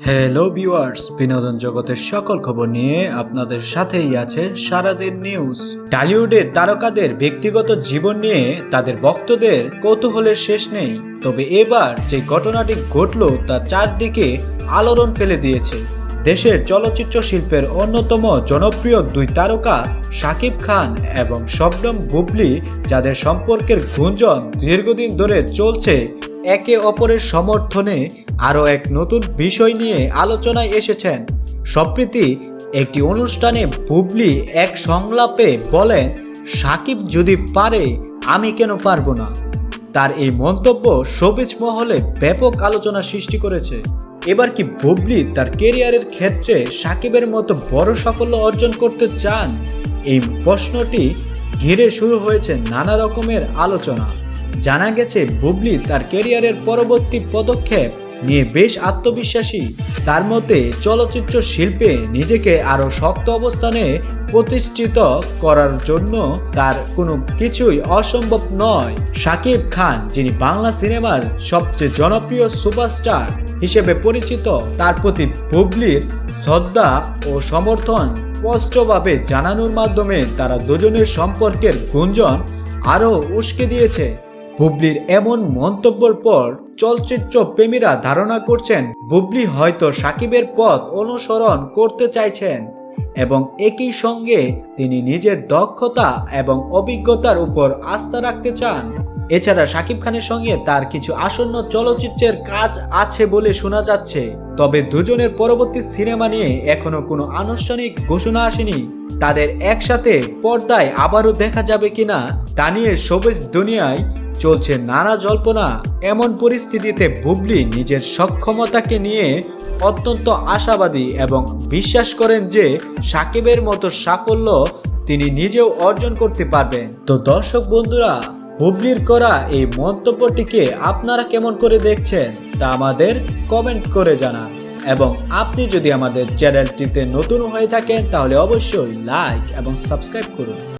Hello viewers বিনোদন জগতের সকল খবর নিয়ে আপনাদের সাথেই আছে সারাদিন নিউজ টলিউডের তারকাদের ব্যক্তিগত জীবন নিয়ে তাদের ভক্তদের কৌতূহলের শেষ নেই। তবে এবার যে ঘটনাটি ঘটল তা চারদিকে আলোড়ন ফেলে দিয়েছে। দেশের চলচ্চিত্র শিল্পের অন্যতম জনপ্রিয় দুই তারকা শাকিব খান এবং শবনম বুবলি, যাদের সম্পর্কের গুঞ্জন দীর্ঘদিন ধরে চলছে, একে অপরের সমর্থনে আরও এক নতুন বিষয় নিয়ে আলোচনায় এসেছেন। সম্প্রীতি একটি অনুষ্ঠানে বুবলি এক সংলাপে বলেন, সাকিব যদি পারে, আমি কেন পারব না? তার এই মন্তব্য সবিজ মহলে ব্যাপক আলোচনা সৃষ্টি করেছে। এবার কি বুবলি তার কেরিয়ারের ক্ষেত্রে সাকিবের মতো বড় সাফল্য অর্জন করতে চান? এই প্রশ্নটি ঘিরে শুরু হয়েছে নানা রকমের আলোচনা। জানা গেছে, বুবলি তার কেরিয়ারের পরবর্তী পদক্ষেপ নিয়ে বেশ আত্মবিশ্বাসী। তার মতে, চলচ্চিত্র শিল্পে নিজেকে আরও শক্ত অবস্থানে প্রতিষ্ঠিত করার জন্য তার কোনো কিছুই অসম্ভব নয়। শাকিব খান, যিনি বাংলা সিনেমার সবচেয়ে জনপ্রিয় সুপারস্টার হিসেবে পরিচিত, তার প্রতি বুবলির শ্রদ্ধা ও সমর্থন স্পষ্টভাবে জানানোর মাধ্যমে তারা দুজনের সম্পর্কের গুঞ্জন আরও উস্কে দিয়েছে। বুবলির এমন মন্তব্যের পর চলচ্চিত্র প্রেমীরা ধারণা করছেন বুবলি হয়তো সাকিবের পথ অনুসরণ করতে চাইছেন এবং একই সঙ্গে তিনি নিজের দক্ষতা এবং অভিজ্ঞতার উপর আস্থা রাখতে চান। এছাড়া শাকিব খানের সঙ্গে তার কিছু আসন্ন চলচ্চিত্রের কাজ আছে বলে শোনা যাচ্ছে। তবে দুজনের পরবর্তী সিনেমা নিয়ে এখনও কোনো আনুষ্ঠানিক ঘোষণা আসেনি। তাদের একসাথে পর্দায় আবারও দেখা যাবে কিনা তা নিয়ে শোবিজ দুনিয়ায় চলছে নানা জল্পনা, এমন পরিস্থিতিতে বুবলি নিজের সক্ষমতাকে নিয়ে অত্যন্ত আশাবাদী এবং বিশ্বাস করেন যে সাকিবের মতো সাফল্য তিনি নিজেও অর্জন করতে পারবেন। তো দর্শক বন্ধুরা, বুবলির করা এই মন্তব্যটিকে আপনারা কেমন করে দেখছেন তা আমাদের কমেন্ট করে জানান। এবং আপনি যদি আমাদের চ্যানেলটিতে নতুন হয়ে থাকেন, তাহলে অবশ্যই লাইক এবং সাবস্ক্রাইব করুন।